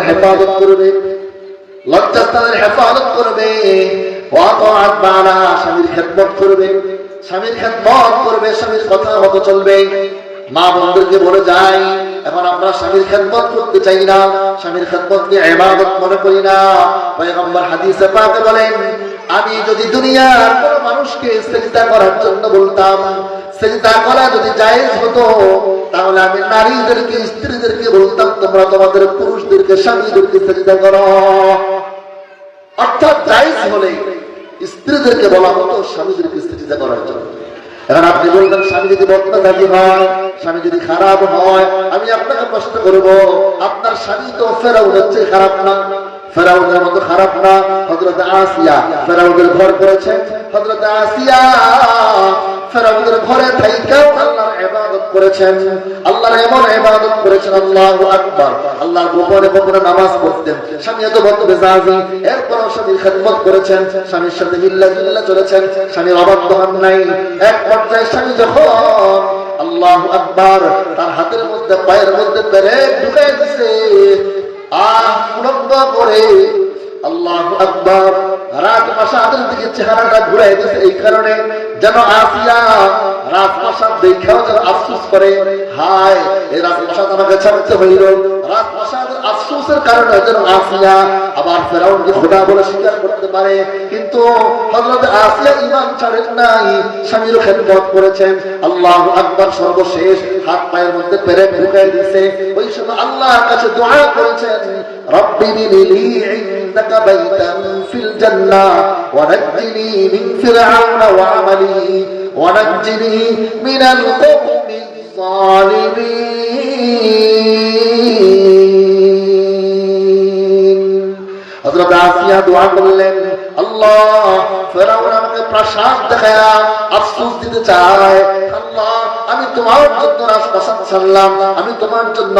হেফাজত করবে। লজ্জাস্থানের হেফাজত করবে। স্বামীর করবে। স্বামীর করবে, স্বামীর কথা মতো চলবে। মা বন্ধুকে বলে যাই এখন আমরা স্বামীর খেদমত করতে চাই না। স্বামীর খেদমতকে মনে করি না। পয়গম্বর হাদিসে পাকে বলেন, আমি যদি দুনিয়ার কোন মানুষকে সেজদা করার জন্য বলতাম সেজদা করা যদি জায়েজ হতো, তাহলে আমি নারীদেরকে, স্ত্রীদেরকে বলতাম, তোমরা তোমাদের পুরুষদেরকে, স্বামীদেরকে সেজদা করো। অর্থাৎ জায়েজ হলে স্ত্রীদেরকে বলা হতো, স্বামীদেরকে সেজদা করার জন্য। এখন আপনি বলবেন, স্বামী যদি বদনাজাতি হয়, স্বামী যদি খারাপ হয়, আমি আপনাকে প্রশ্ন করব। আপনার স্বামী তো ফেরাউনের চেয়ে খারাপ না। ফেরাউনের মতো খারাপ না। হজরত আসিয়া ফেরাউনের ঘর করেছেন। হজরত আসিয়া ফেরাউনের ঘরে থাইকাও আল্লাহর করেছেন। আল্লাহর এমন ইবাদত করেছেন, আল্লাহু আকবার। আল্লাহর গোপনে নামাজ পড়তেন। স্বামী এত বদ্ধ বেজাজি এরপর স্বামীর করেছেন। স্বামীর সাথে মিল্লা চলেছেন। স্বামীর অবাধ্য হন নাই। এক পর্যায়ে স্বামী যখন আল্লাহ আকবার তার হাতের মধ্যে, পায়ের মধ্যে পেরে ঢুকে দিছে, আহ উলম্ব করে আল্লাহ আকবার রাজপ্রাসাদের দিকে চেহারাটা ঘুরে গেছে এই কারণে যেন আসিয়া রাজপ্রাসাদ দেখাও যেন আফসোস করে, হায়, এই রাজপ্রাসাদ আমাকে ছাড়তে হইল। রাজপ্রাসাদের আফসোসের কারণে যেন আসিয়া আবার ফেরাউনকে খোদা বলে স্বীকার করতে পারে কিন্তু হযরত আসিয়া ঈমান ছাড়েন নাই স্বামীর খেদমত করেছেন আল্লাহ আকবার সর্বশেষ হাত পায়ের মধ্যে পেরেক ঢুকাই দিয়েছে ওই সময় আল্লাহর কাছে দোয়া করেছেন রব্বি বিলি عندك بيتا في الجنة ونجني من فرعون وعمله ونجني من القوم الظالمين আসিয়া দোয়া করলেন আল্লাহ ফেরাউন আমাকে প্রাসাদ দেখায় আফসোস দিতে চায়। আল্লাহ আমি তোমার জন্য রাজপ্রাসাদ ছাড়লাম আমি তোমার জন্য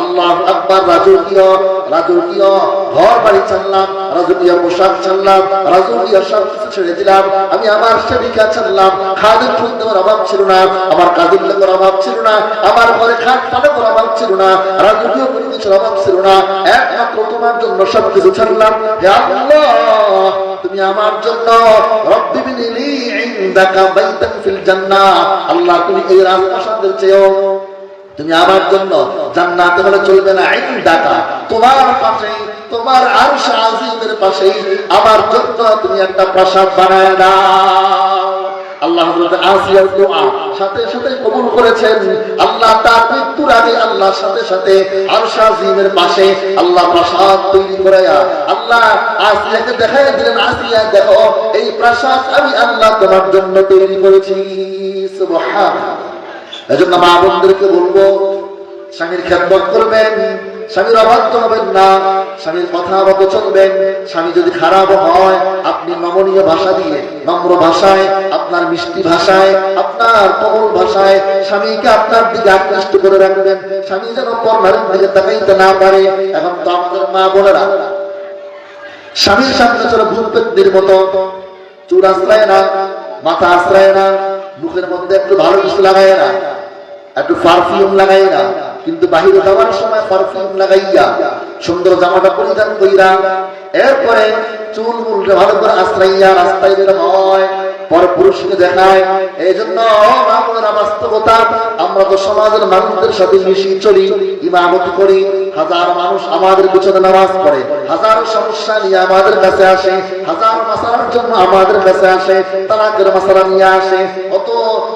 আল্লাহ আকবার রাজকীয় রাজকীয় ঘর বাড়ি ছাড়লাম রাজকীয় পোশাক ছাড়লাম রাজকীয় সব কিছু ছেড়ে দিলাম। আমি আমার সেবিকা ছাড়লাম খাদের দেওয়ার অভাব ছিল না, আমার কাজের লোকের অভাব ছিল না, আমার ঘরে খাট পালকের অভাব ছিল না, রাজকীয় কোনো কিছুর অভাব ছিল না। একমাত্র তোমার জন্য সব কিছু ছাড়লাম হে আল্লাহ! তুমি আমার জন্য রব্বি বিনিলি ইনদাকা বাইতান ফিল জান্নাহ। আল্লাহ, তুমি এই চেয়েও তুমি আমার জন্য জান্নাতে হলে চলবে না, ইনদাকা। তোমার পাশে, তোমার আরশ আজিমের পাশেই আমার জন্য তুমি একটা প্রাসাদ বানায় দাও। আল্লাহ সাথে সাথে কবুল করেছেন। আল্লাহ তার মৃত্যুর আগে আল্লাহর সাথে সাথে পাশে আল্লাহ তৈরি আল্লাহ আসিয়াকে দিলেন, আসিয়া, দেখো, এই প্রাসাদ আমি আল্লাহ তোমার জন্য তৈরি করেছি। এজন্য মা বোনদেরকে বলব, স্বামীর খেদমত করবেন। স্বামীর অবাধ্য হবেন না, স্বামীর কথা মতো চলবেন, স্বামী যদি খারাপ হয়, আপনি নমনীয় ভাষা দিয়ে, নম্র ভাষায়, আপনার মিষ্টি ভাষায়, আপনার কোমল ভাষায় স্বামীকে আপনার দিকে আকৃষ্ট করে রাখবেন। স্বামী যেন পর্ণারের দিকে তাকাইতে না পারে, এখন তো আমাদের মা বোনেরা। স্বামীর সামনে চলে ভূতপেত্তির মতো। চুর আশ্রয় না, মাথা আশ্রয় না, মুখের মধ্যে একটু ভালো কিছু লাগায় না, একটু পারফিউম লাগাই না। কিন্তু বাহিরে যাওয়ার সময় পারফিউম লাগাইয়া সুন্দর জামাটা পরিধান কইরা এরপরে চুল মুলকে ভালো করে আশ্রাইয়া রাস্তায় বের হয় পর পুরুষকে দেখায়। এই জন্য বাস্তবতা, আমরা তো সমাজের মানুষদের সাথে মিশি, চলি, ইমামতি করি, হাজার মানুষ আমাদের পিছনে নামাজ পড়ে, হাজার সমস্যা নিয়ে আমাদের কাছে আসে, হাজার মাসালার জন্য আমাদের কাছে আসে, তালাকের মাসালা নিয়ে আসে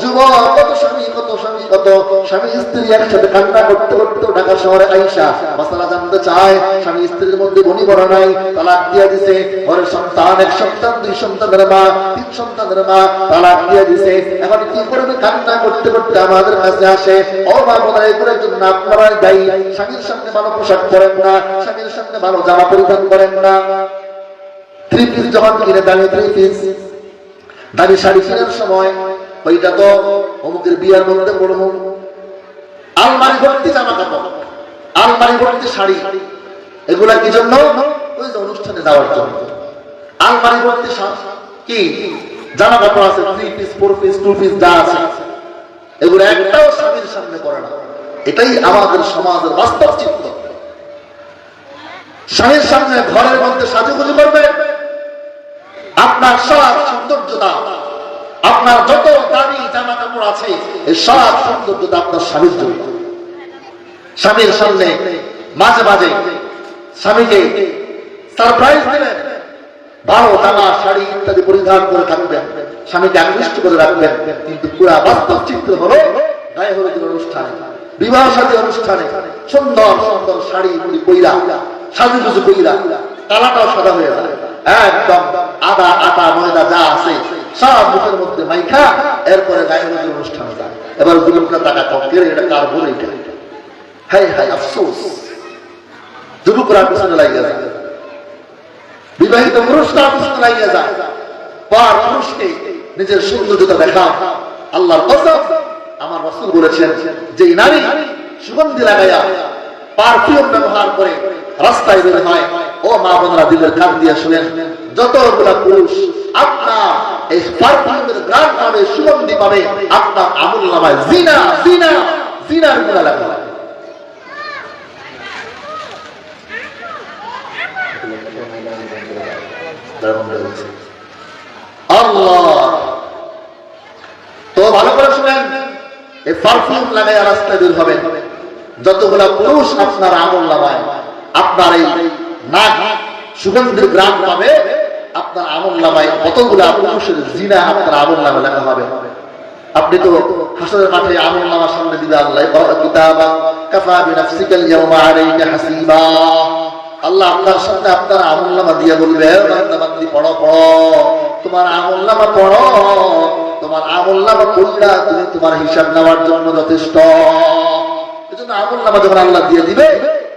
যুবক, কত স্বামী কত স্বামী কত স্বামী স্ত্রী একসাথে কান্না করতে করতে ঢাকা শহরে আইসা জানতে চায়, স্বামী স্ত্রীর মধ্যে বড় নাই, তালাক দিয়ে দিছে, ঘরের সন্তান, এক সন্তান, দুই সন্তানের মা, তিন সন্তানের মা, তালাক দিয়ে দিছে। এখন কি করবে কান্না করতে করতে আমাদের কাছে আসে? ও মা জন্য দায়ী। স্বামীর সামনে ভালো পোশাক পরেন না, স্বামীর সামনে ভালো জামা পরিধান করেন না। থ্রি পিস কিনে দামি থ্রি পিস। দামি শাড়ি কেনার সময় ওইটা তো অমুকের বিয়ার মধ্যে পড়ব আলমারি ভর্তি জামা কাপড় আলমারি ভর্তি শাড়ি, এগুলা কি জন্য? ওই যে অনুষ্ঠানে যাওয়ার জন্য। আলমারি ভর্তি কি? জামা কাপড় আছে three piece four piece two piece যা আছে। এগুলো একটাও স্বামীর সামনে করে না। এটাই আমাদের সমাজের বাস্তব চিত্র। স্বামীর সামনে ঘরের মধ্যে সাজুগুজু করবে। আপনার সব সৌন্দর্যতা, আপনার যত আছে, এই সব সৌন্দর্যতা আপনার স্বামীর জন্য। স্বামীর সামনে মাঝে মাঝে স্বামীকে সারপ্রাইজ দেবেন ভালো জামা শাড়ি ইত্যাদি পরিধান করে থাকবেন। স্বামীকে আকৃষ্ট করে রাখবেন। কিন্তু পুরা বাস্তব চিত্র হলো গায়ে হলুদের অনুষ্ঠানে, বিবাহ সাথী অনুষ্ঠানে সুন্দর সুন্দর শাড়ি মুড়ি সাজু গুজু কইরা, তালাটাও সাদা হয়ে যায়। একদম আদা আটা ময়দা যা আছে সব মুখের মধ্যে মাইখা, এরপরে গায়ে হলুদের অনুষ্ঠানে যায়। এবার যুবকরা টাকা কম কেড়ে এটা কার বলে এটা হাই হাই আফসোস। যুবকরা পিছনে লাগিয়ে যায়। বিবাহিত পুরুষরা পিছনে লাগিয়ে যায়। পার পুরুষকে নিজের সৌন্দর্যতা দেখা আল্লাহর কসম আমার রসুল বলেছেন যে নারী সুগন্ধি লাগাইয়া পারফিউম ব্যবহার করে রাস্তায় বের হয়। ও মা বোনরা দিলের কান দিয়ে শুনেন যতগুলা পুরুষ, আপনার এই গ্রাম পাবে সুগন্ধি পাবে আপনার আমুল নামায়। জিনা জিনা জিনার গুণা লাগা আল্লাহ। তো ভালো করে শুনেন, এই পারফিউম লাগাই রাস্তায় বের হবেন। যতগুলা পুরুষ আপনার আমল নামায়, আপনার এই নাক সুগন্ধির গ্রাম পাবে আপনার আমল নামায় কতগুলা পুরুষের জিনা আপনার আমল নামে লেখা হবে। আপনি তো হাসরের মাঠে আমল নামার সামনে দিবে আল্লাহ কিতাবা, কাফা বিনাফসিকাল ইয়াউমা আলাইকা হাসিবা। আল্লাহ আপনার সামনে আপনার আমল নামা দিয়ে বলবে বান্দাবান্দি পড়ো পড়ো। তোমার আমল নামা পড়ো। তোমার আমল নামা পড়লা তুমি তোমার হিসাব নেওয়ার জন্য যথেষ্ট। এজন্য আমল নামা যখন আল্লাহ দিয়ে দিবে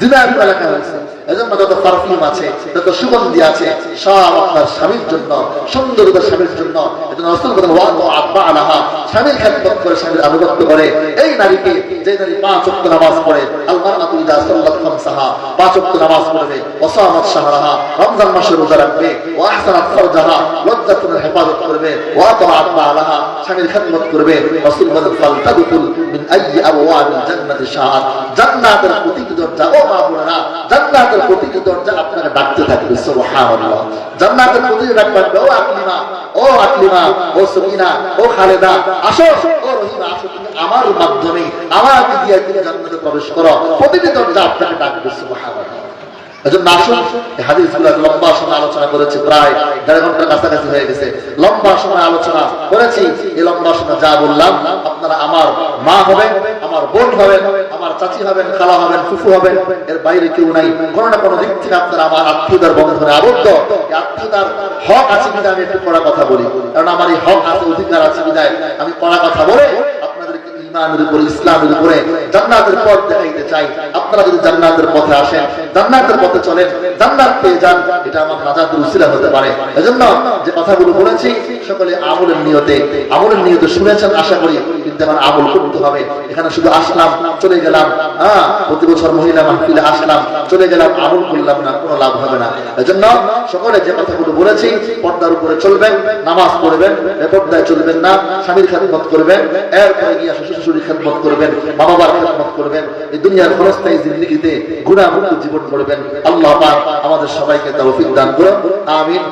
দিদার লেখা হয়েছে এজন্য যত পারফিউম আছে, যত সুগন্ধি আছে, সব আপনার স্বামীর জন্য সুন্দরতার স্বামীর জন্য। এজন্য রসুল বলেন ওয়া ওয়া আব্বা আলাহা। স্বামীর খেদমত করে স্বামীর আনুগত্য করে। এই নারীকে যে নারী পাঁচ ওয়াক্ত নামাজ পড়ে আল মারআতু ইযা সাল্লাত খামসাহা, পাঁচ ওয়াক্ত নামাজ পড়বে ওয়া সামাত শাহরাহা, রমজান মাসে রোজা রাখবে, ওয়া আহসানাত ফারজাহা লজ্জাতুল হেফাজত করবে, ওয়া তাআত আলাহা, স্বামীর খেদমত করবে। রাসূল বলেন ফালতাদুল মিন আইয়ি আবওয়াবিল জান্নাতি শাহাদ জান্নাতের প্রতিটি দরজা ও জান্নাতের দরজা আপনারা ডাকতে থাকবে জান্নাতের ও আকলিমা ও আকলিমা, ও ও খালেদা, আসো, ও রহিমা, আসো আমার মাধ্যমে, আমার দিয়ে তুমি জান্নাতে প্রবেশ করো। প্রতিটি দরজা আপনাকে ডাকবে, সুবহানাল্লাহ। এজন্য আসুন লম্বা সময় আলোচনা প্রায় দেড় ঘণ্টার কাছাকাছি হয়ে গেছে। লম্বা সময় আলোচনা করেছি, এই লম্বা সময় যা বললাম, আপনারা আমার মা হবেন, আমার বোন হবেন, আমার চাচি হবেন, খালা হবেন, ফুফু হবেন, এর বাইরে কেউ নাই। কোনো না কোনো দিক থেকে আপনারা আমার আত্মীয়তার বন্ধনে আবদ্ধ। আত্মীয়তার হক আছে আমি একটু পড়া কথা বলি। কারণ আমার এই হক আছে, অধিকার আছে বিধায় আমি পড়া কথা বলে ইমানের উপরে, ইসলামের উপরে, জান্নাতের পথ দেখাইতে চাই। আপনারা যদি জান্নাতের পথে আসেন, জান্নাতের পথে চলেন, জান্নাত পেয়ে যান, এটা আমার হতে পারে। এজন্য যে কথাগুলো বলেছি, সকলে আমলের নিয়তে আমলের নিয়তে শুনেছেন, আশা করি কিন্তু আমার আমল করতে হবে। এখানে শুধু আসলাম, চলে গেলাম। হ্যাঁ প্রতি বছর মহিলা মাহফিলে আসলাম, চলে গেলাম, আমল করলাম না, কোনো লাভ হবে না। এজন্য সকলে যে কথাগুলো বলেছি, পর্দার উপরে চলবেন, নামাজ পড়বেন বেপর্দায় চলবেন না, স্বামীর খেদমত করবেন, এরপরে গিয়ে শ্বশুর শাশুড়ির খেদমত করবেন মা বাবার খেদমত করবেন, এই দুনিয়ার খরস্থায়ী জিন্দগিতে গুণামুক্ত জীবন করবেন আল্লাহ আমাদের সবাইকে তৌফিক দান করুন। আমিন।